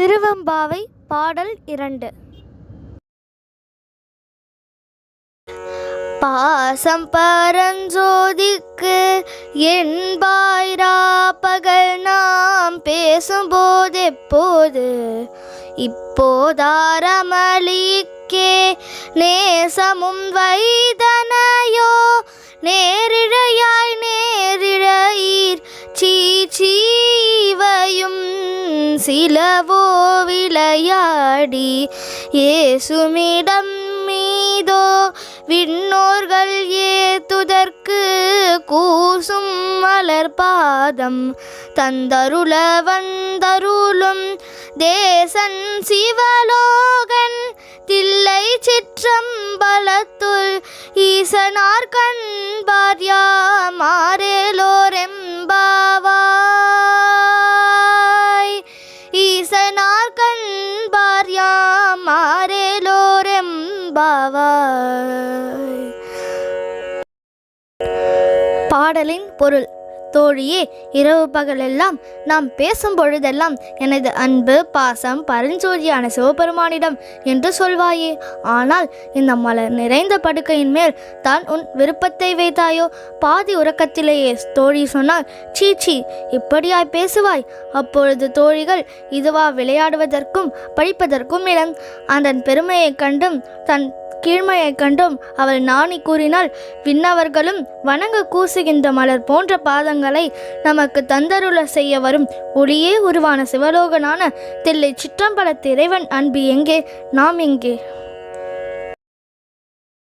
திருவெம்பாவை பாடல் இரண்டு. பாசம் பரஞ்சோதிக்கு என்பாயிரா பகல் நாம் பேசும்போது எப்போது? இப்போதாரமளிக்கே நேசமும் வை சிலவோ விளையாடி ஏசுமிடம் மீதோ விண்ணோர்கள் ஏத்துதற்கு கூசும் மலர்பாதம் தந்தருள வந்தருளும் தேசன் சிவலோகன் தில்லை சிற்றம்பலத்துள் ஈசனார் கண்பா பாடலின் பொருள். தோழியே இரவு பகலெல்லாம் நாம் பேசும் பொழுதெல்லாம் எனது அன்பு பாசம் பரஞ்சோதியான சிவபெருமானிடம் என்று சொல்வாயே. ஆனால் இந்த மலர் நிறைந்த படுக்கையின் மேல் தான் உன் விருப்பத்தை வைத்தாயோ? பாதி உறக்கத்திலேயே தோழி சொன்னால் சீச்சி இப்படியாய் பேசுவாய். அப்பொழுது தோழிகள் இதுவா விளையாடுவதற்கும் படிப்பதற்கும் இடம் அதன் பெருமையைக் கண்டும் தன் கீழ்மையைக் கண்டும் அவள் நாணி கூறினால் விண்ணவர்களும் வணங்க கூசுகின்ற மலர் போன்ற பாதங்களை நமக்கு தந்தருள செய்ய வரும் ஒளியே உருவான சிவலோகனான தில்லை சிற்றம்பலத்து இறைவன் அன்பு எங்கே? நாம் எங்கே?